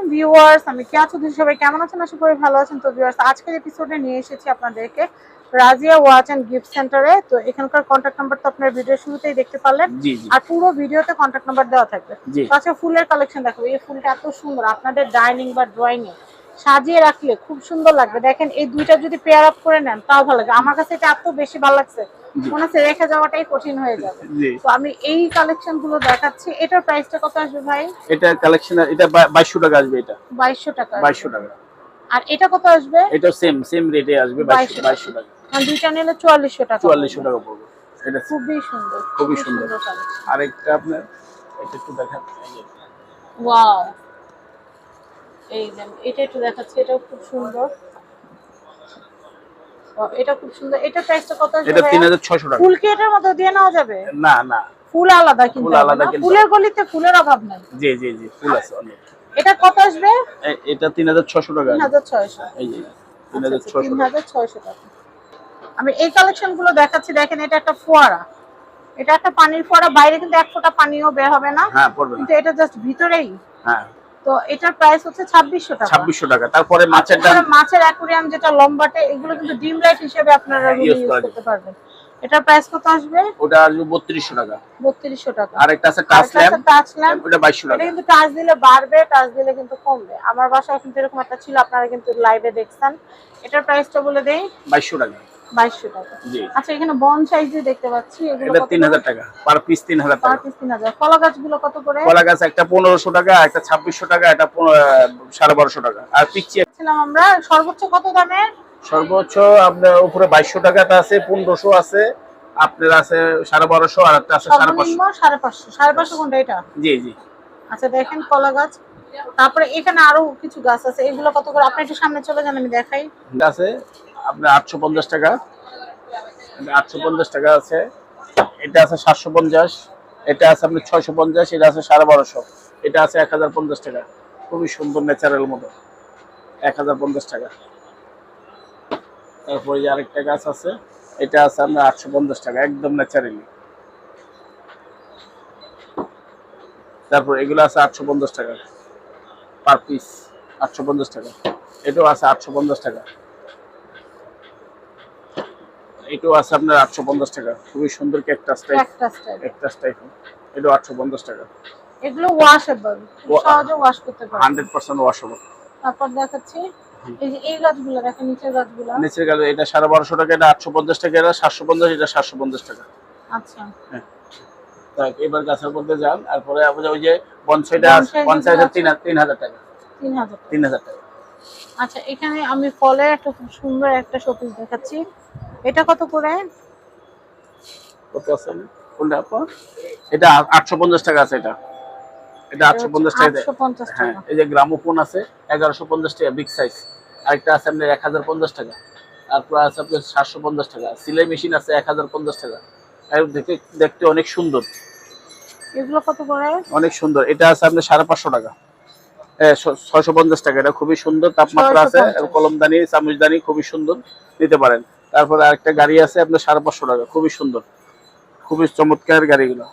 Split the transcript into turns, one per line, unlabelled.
আলাইকুম ভিউয়ার্স আমি কেয়া চৌধুরী সবাই কেমন আছেন? আশা করি ভালো আছেন। তো ভিউয়ার্স আজকের এপিসোডে নিয়ে এসেছি আপনাদেরকে রাজিয়া ওয়াচ অ্যান্ড গিফট সেন্টারে তো এখানকার কন্ট্যাক্ট নাম্বার তো আপনার ভিডিও শুরুতেই দেখতে পারলেন। আর পুরো ভিডিওতে কন্ট্যাক্ট নাম্বার দেওয়া থাকবে। তো আচ্ছা ফুলের কালেকশন দেখো। এই ফুলটা এত সুন্দর। আপনাদের ডাইনিং বা ড্রয়িং এ সাজিয়ে রাখলে খুব সুন্দর লাগবে। দেখেন এই দুইটা যদি পেয়ার আপ করে নেন তাও ভালো লাগবে। আমার কাছে এটা এত বেশি ভালো লাগছে। মনে হচ্ছে রেখে যাওয়াটাই কঠিন হয়ে যাবে। তো আমি এই কালেকশনগুলো দেখাচ্ছি। এটার প্রাইসটা কত আসবে ভাই?
এটা কালেকশন এটা বা- বাইশশো টাকা আসবে এটা।
বাইশশো টাকা। আসবে।
বাইশশো টাকা।
আর এটা কত আসবে?
এটা সেম সেম রেটে আসবে বাইশশো বাইশশো টাকা।
আর দুইটা নিলে চুয়াল্লিশশো টাকা
চুয়াল্লিশশো টাকা পড়বে। এটা
খুবই সুন্দর।
খুবই সুন্দর। আরেকটা আপনার এটা একটু এই
ওয়াও এই দেন এটা একটু দেখাচ্ছি এটাও খুব সুন্দর। এটা খুব সুন্দর। এটা প্রাইসটা কত আসবে
এটা তিন
ভাইয়া?
হাজার ছয়শো টাকা।
ফুল কি এটার মধ্যে দিয়ে নেওয়া যাবে?
না না।
ফুল আলাদা কিন্তু
ফুল আলাদা কিনতে
ফুলের গলিতে ফুলের অভাব নাই।
জি জি জি ফুল আছে অনেক।
এটা কত আসবে?
এটা তিন হাজার ছশো টাকা।
তিন হাজার ছয়শো।
এই যে তিন
আচ্ছা,
হাজার
আচ্ছা,
ছশো
তিন
টাকা
ছয়শো টাকা। আমি এই কালেকশনগুলো দেখাচ্ছি দেখেন এটা একটা ফোয়ারা। এটা একটা পানির ফোয়ারা বাইরে কিন্তু এক ফোঁটা পানিও বের হবে না।
হ্যাঁ পড়বে
কিন্তু এটা জাস্ট ভিতরেই।
হ্যাঁ।
তো এটার প্রাইস হচ্ছে ছাব্বিশশো টাকা।
ছাব্বিশশো টাকা। তারপরে মাছের
তারপরে মাছের অ্যাকুরিয়াম যেটা লম্বাটে এগুলো কিন্তু ডিম লাইট হিসেবে আপনারা
হ্যাঁ,
ইউজ করতে পারবেন। এটার প্রাইস কত আসবে?
ওটা আসবে বত্রিশশো টাকা।
বত্রিশশো টাকা।
আর একটা আছে টাচ ল্যাম্প
টাচ ল্যাম্প
ওটা
এটা
টাকা।
কিন্তু টাচ দিলে বাড়বে টাচ দিলে কিন্তু কমবে। আমার বাসায় কিন্তু এরকম একটা ছিল আপনারা কিন্তু লাইভে দেখছেন। এটার প্রাইসটা বলে দেই।
বাইশশো টাকা।
টাকা। আচ্ছা এখানে বন সাইজে দেখতে পাচ্ছি এগুলো
এটা
কত
তিন হাজার টাকা। পার পিস তিন হাজার
পার পিস তিন হাজার। কলা গাছগুলো কত করে?
কলা গাছ একটা পনেরোশো টাকা একটা ছাব্বিশশো টাকা একটা পনেরো- টাকা। আর পিচ্ছি
ছিলাম আমরা সর্বোচ্চ কত দামের?
সর্বোচ্চ আপনার উপরে টাকাটা আছে পনেরোশো আছে আপনার আছে সাড়ে বারোশো আর একটা আছে সাড়ে পাঁচশো।
সর্বনিম্ন সাড়ে পাঁচশো। সাড়ে পাঁচশো কোনটা এটা?
জি জি।
আচ্ছা দেখেন কলা গাছ। তারপরে এখানে আরও কিছু গাছ আছে এগুলো কত করে? আপনি একটু সামনে চলে যান আমি দেখাই।
আছে আপনার আটশো পঞ্চাশ টাকা। আটশো পঞ্চাশ টাকা আছে। এটা আছে সাতশো পঞ্চাশ, এটা আছে আপনার ছয়শো পঞ্চাশ, এটা আছে সাড়ে বারোশো। এটা আছে এক হাজার পঞ্চাশ টাকা। খুবই সুন্দর ন্যাচারাল মতো। এক হাজার পঞ্চাশ টাকা। তারপরে যে আরেকটা গাছ আছে, এটা আছে আপনার আটশো পঞ্চাশ টাকা, একদম ন্যাচারালি। তারপর এগুলো আছে আটশো পঞ্চাশ টাকা। পার পিস আটশো পঞ্চাশ টাকা। এটাও আছে আটশো পঞ্চাশ টাকা। এটাও আছে আপনার আটশো পঞ্চাশ টাকা। খুবই সুন্দর ক্যাকটাস টাইপ
একটা
ক্যাকটাস টাইপ এটাও আটশো পঞ্চাশ টাকা।
এগুলো ওয়াশেবল সহজে ওয়াশ করতে পারবেন।
হান্ড্রেড পার্সেন্ট ওয়াশেবল
তারপর দেখাচ্ছি। এই গাছগুলো দেখেন নিচের গাছগুলো।
নিচের গেল এটা সাড়ে বারোশো টাকা এটা আটশো পঞ্চাশ টাকা এটা সাতশো পঞ্চাশ এটা সাতশো পঞ্চাশ টাকা।
আচ্ছা।
তাই এবার গাছের মধ্যে যান তারপরে ওই যে তিন হাজার- তিন হাজার টাকা।
তিন হাজার টাকা।
তিন হাজার টাকা।
আচ্ছা এখানে আমি ফলের একটা খুব সুন্দর একটা শোপিস দেখাচ্ছি। এটা কত করে?
কত আছে? কোনটা আপা? এটা আটশো পঞ্চাশ টাকা আছে এটা। এটা আটশো পঞ্চাশ টাকা। দেয়।
আটশো পঞ্চাশ
হ্যাঁ
টাকা।
এই যে গ্রামোফোন আছে এগারোশো পঞ্চাশ টাকা বিগ সাইজ আরেকটা আছে আপনার এক হাজার পঞ্চাশ টাকা। তারপর আছে আপনার সাতশো পঞ্চাশ টাকা। সিলাই মেশিন আছে এক হাজার পঞ্চাশ টাকা। আর দেখতে দেখতে অনেক সুন্দর।
এগুলো কত করে?
অনেক সুন্দর। এটা আছে আপনার সাড়ে পাঁচশো টাকা। ছয়শো পঞ্চাশ টাকা। এটা খুবই সুন্দর। তাপমাত্রা আছে কলমদানি চামচদানি খুবই সুন্দর। নিতে পারেন। তারপরে আরেকটা গাড়ি আছে আপনার সাড়ে পাঁচশো টাকা খুবই সুন্দর। খুবই চমৎকার গাড়িগুলো।